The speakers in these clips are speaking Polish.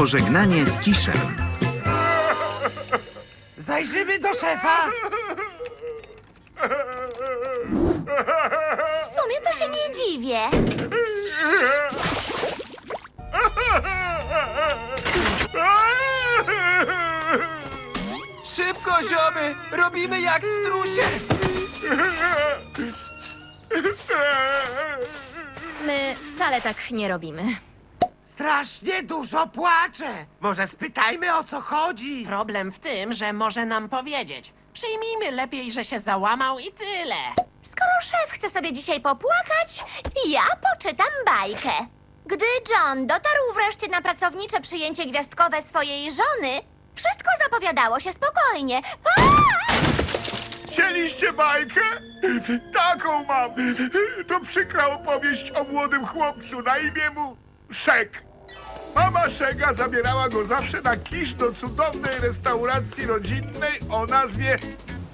Pożegnanie z Kiszem. Zajrzymy do szefa! W sumie to się nie dziwię. Szybko, ziomy! Robimy jak strusie! My wcale tak nie robimy. Strasznie dużo płacze! Może spytajmy o co chodzi? Problem w tym, że może nam powiedzieć. Przyjmijmy lepiej, że się załamał i tyle. Skoro szef chce sobie dzisiaj popłakać, ja poczytam bajkę. Gdy John dotarł wreszcie na pracownicze przyjęcie gwiazdkowe swojej żony, wszystko zapowiadało się spokojnie. A! Chcieliście bajkę? Taką mam. To przykra opowieść o młodym chłopcu na imię mu Szek. Mama Szega zabierała go zawsze na kisz do cudownej restauracji rodzinnej o nazwie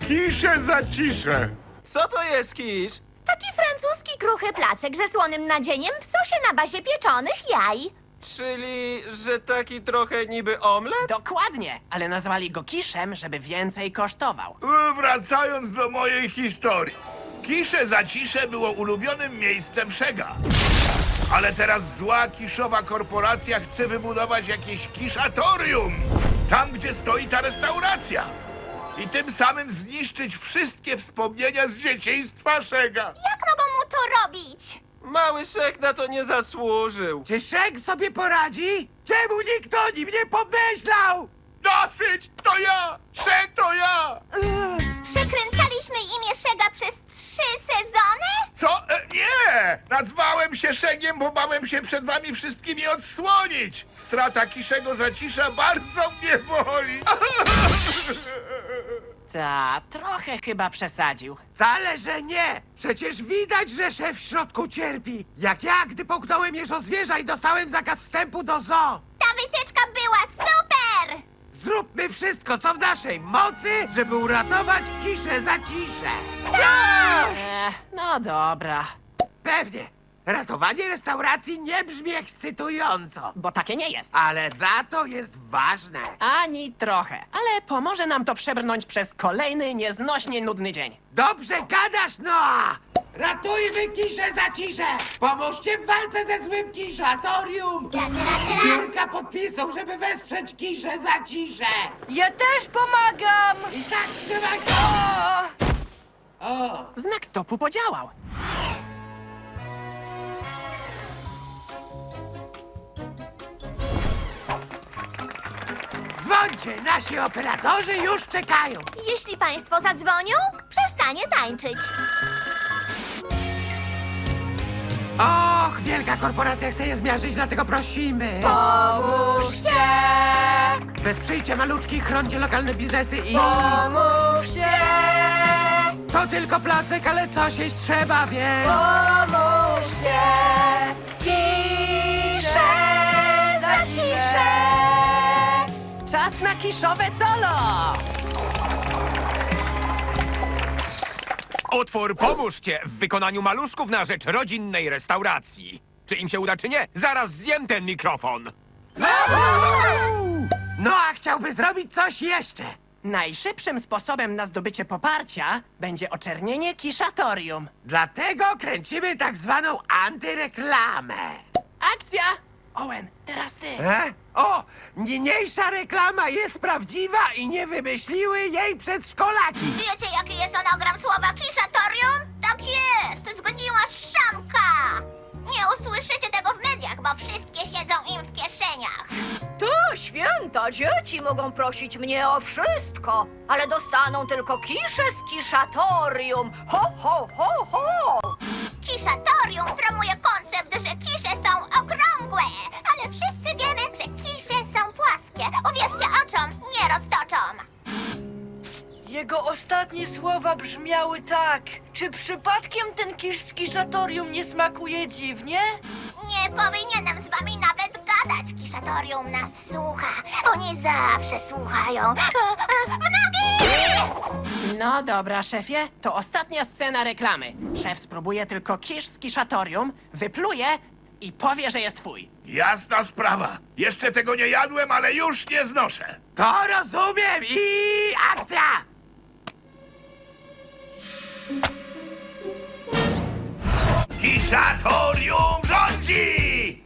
Kisze za ciszę. Co to jest kisz? Taki francuski kruchy placek ze słonym nadzieniem w sosie na bazie pieczonych jaj. Czyli, że taki trochę niby omlet? Dokładnie, ale nazwali go kiszem, żeby więcej kosztował. Wracając do mojej historii. Kisze za ciszę było ulubionym miejscem Szega. Ale teraz zła kiszowa korporacja chce wybudować jakieś kiszatorium. Tam, gdzie stoi ta restauracja. I tym samym zniszczyć wszystkie wspomnienia z dzieciństwa Szega. Jak mogą mu to robić? Mały szek na to nie zasłużył. Czy Szek sobie poradzi? Czemu nikt o nim nie pomyślał? Dosyć! To ja! Szeg to ja! Przekręcaliśmy imię Szega przez trzy sezony? Co? E, nie! Nazwałem się Szegiem, bo bałem się przed wami wszystkimi odsłonić. Strata kiszego zacisza bardzo mnie boli. Ta, trochę chyba przesadził. Wcale, że nie! Przecież widać, że szef w środku cierpi. Jak ja, gdy połknąłem jeżo zwierza i dostałem zakaz wstępu do zoo. Ta wycieczka była super! Zróbmy wszystko, co w naszej mocy, żeby uratować kiszę za ciszę. E, no dobra, Pewnie. Ratowanie restauracji nie brzmi ekscytująco, bo takie nie jest. ale za to jest ważne. Ani trochę, ale pomoże nam to przebrnąć przez kolejny nieznośnie nudny dzień. Dobrze gadasz, Noa! Ratujmy kiszę za ciszę! Pomóżcie w walce ze złym kiszatorium! Zbiórka podpisów, żeby wesprzeć kiszę za ciszę! Ja też pomagam! I tak trzymaj... O! Znak stopu podziałał. Dzwońcie, nasi operatorzy już czekają! Jeśli państwo zadzwonią, przestanie tańczyć. Och, wielka korporacja chce je zmiażdżyć, dlatego prosimy! Pomóżcie! Wesprzyjcie maluczki, chroncie lokalne biznesy i... Pomóżcie! To tylko placek, ale coś jeść trzeba, więc... Pomóżcie! Czas na kiszowe solo! Utwór Pomóżcie w wykonaniu maluszków na rzecz rodzinnej restauracji. Czy im się uda, czy nie? Zaraz zjem ten mikrofon. No, a chciałby zrobić coś jeszcze. Najszybszym sposobem na zdobycie poparcia będzie oczernienie kiszatorium. Dlatego kręcimy tak zwaną antyreklamę. Akcja! Owen, teraz ty. E? O! Niniejsza reklama jest prawdziwa i nie wymyśliły jej przedszkolaki. Wiecie, jaki jest anagram słowa kiszatorium? Tak jest! Zgoniła szamka! Nie usłyszycie tego w mediach, bo wszystkie siedzą im w kieszeniach. To święta dzieci mogą prosić mnie o wszystko, ale dostaną tylko kisze z kiszatorium. Ho, ho, ho, ho! Kiszatorium promuje koncept, że kisze są Jego ostatnie słowa brzmiały tak. Czy przypadkiem ten kisz z kiszatorium nie smakuje dziwnie? Nie powinienem z wami nawet gadać. Kiszatorium nas słucha. Oni zawsze słuchają. W nogi! No dobra, szefie, to ostatnia scena reklamy. Szef spróbuje tylko kisz z kiszatorium, wypluje i powie, że jest twój. Jasna sprawa. Jeszcze tego nie jadłem, ale już nie znoszę. To rozumiem i akcja! Kiszatorium rządzi!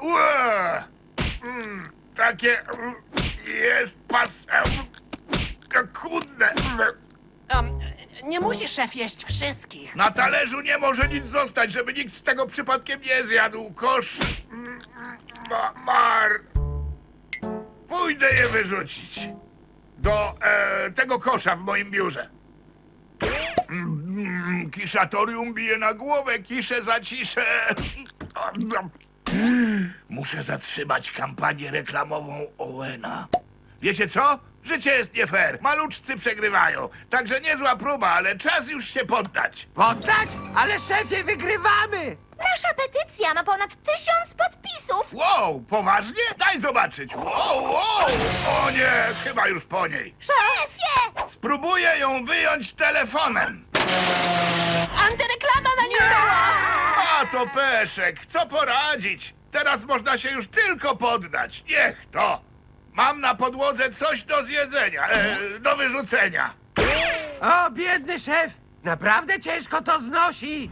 Ue! Mm, takie mm, jest pas... em, Kudne. Nie musi szef jeść wszystkich. Na talerzu nie może nic zostać, żeby nikt tego przypadkiem nie zjadł. Kosz... mm, Ma, mar... Pójdę je wyrzucić. Do e, tego kosza w moim biurze. Kiszatorium bije na głowę, kiszę za ciszę. Muszę zatrzymać kampanię reklamową Owena. Wiecie co? Życie jest nie fair. Maluczcy przegrywają. Także niezła próba, ale czas już się poddać. Poddać? Ale szefie, wygrywamy! Nasza petycja ma ponad tysiąc podpisów. Wow, poważnie? Daj zobaczyć. Wow, wow. O nie, chyba już po niej. Szefie! Spróbuję ją wyjąć telefonem. Antyreklama na nim była! A to peszek, co poradzić? Teraz można się już tylko poddać. Niech to. Mam na podłodze coś do zjedzenia, e, do wyrzucenia. O, biedny szef! Naprawdę ciężko to znosi!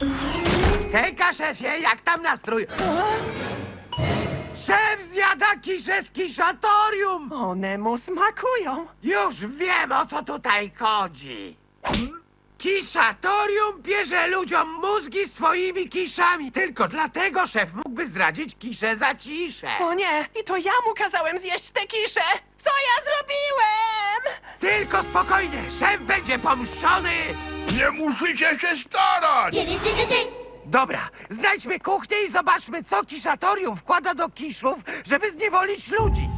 Hejka, szefie, jak tam nastrój? Szef zjada kiszę z kiszatorium! One mu smakują. Już wiem, o co tutaj chodzi. Kiszatorium bierze ludziom mózgi swoimi kiszami. Tylko dlatego szef mógłby zdradzić kiszę za ciszę. O nie, i to ja mu kazałem zjeść tę kiszę! Co ja zrobiłem? Tylko spokojnie, szef będzie pomszczony. Nie musicie się starać. Dobra, znajdźmy kuchnię i zobaczmy, co kiszatorium wkłada do kiszów, żeby zniewolić ludzi.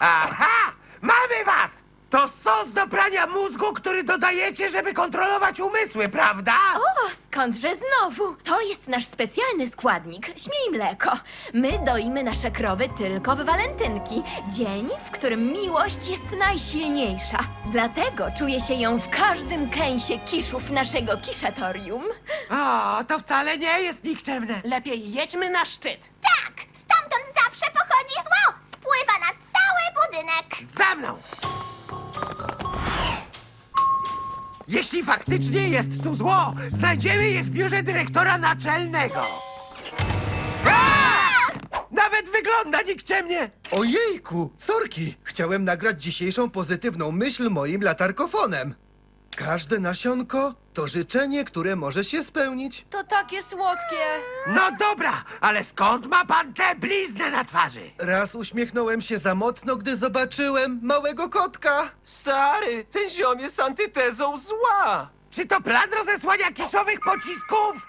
Aha! Mamy was! To sos do prania mózgu, który dodajecie, żeby kontrolować umysły, prawda? O, skądże znowu? To jest nasz specjalny składnik, śmiej mleko. My doimy nasze krowy tylko w walentynki, dzień, w którym miłość jest najsilniejsza. Dlatego czuje się ją w każdym kęsie kiszów naszego kiszatorium. O, to wcale nie jest nikczemne. Lepiej jedźmy na szczyt. Tak! Stamtąd zawsze pochodzi zło! Spływa na cały budynek! Za mną! Jeśli faktycznie jest tu zło, znajdziemy je w biurze dyrektora naczelnego. Nawet wygląda nikczemnie! Ojejku, sorki! Chciałem nagrać dzisiejszą pozytywną myśl moim latarkofonem. Każde nasionko to życzenie, które może się spełnić. To takie słodkie. No dobra, ale skąd ma pan tę bliznę na twarzy? Raz uśmiechnąłem się za mocno, gdy zobaczyłem małego kotka. Stary, ten ziom jest antytezą zła. Czy to plan rozesłania kiszowych pocisków?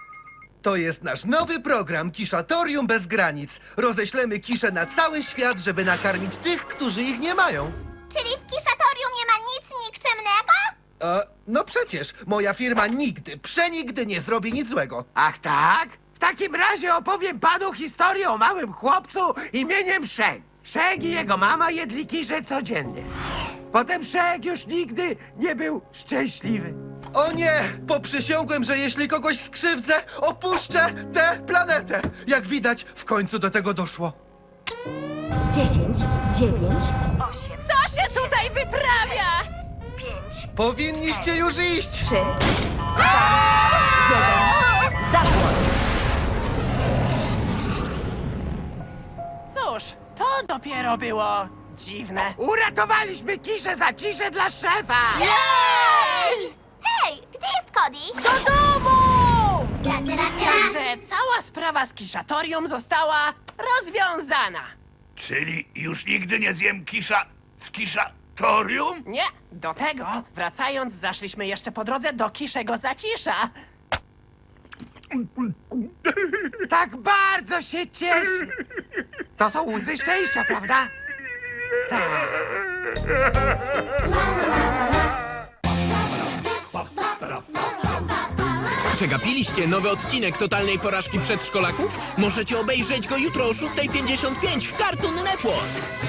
To jest nasz nowy program Kiszatorium bez granic. Roześlemy kisze na cały świat, żeby nakarmić tych, którzy ich nie mają. Czyli w kiszatorium nie ma nic nikczemnego? E, no przecież, moja firma nigdy, przenigdy nie zrobi nic złego. Ach tak? W takim razie opowiem panu historię o małym chłopcu imieniem Szeg. Szeg i jego mama jedli kisze codziennie. Potem Szeg już nigdy nie był szczęśliwy. O nie! Poprzysiągłem, że jeśli kogoś skrzywdzę, opuszczę tę planetę. Jak widać, w końcu do tego doszło. 10, 9, 8, Powinniście już iść! 3, 2, 1. Zapłon! Cóż, to dopiero było dziwne. Uratowaliśmy kiszę za ciszę dla szefa! Hej, gdzie jest Cody? Do domu! Także cała sprawa z kiszatorium została rozwiązana. Czyli już nigdy nie zjem kisza z kiszatorium? Nie, do tego, wracając, zaszliśmy jeszcze po drodze do kiszego zacisza. Tak bardzo się cieszy! To są łzy szczęścia, prawda? Przegapiliście nowy odcinek totalnej porażki przedszkolaków? Możecie obejrzeć go jutro o 6.55 w Cartoon Network.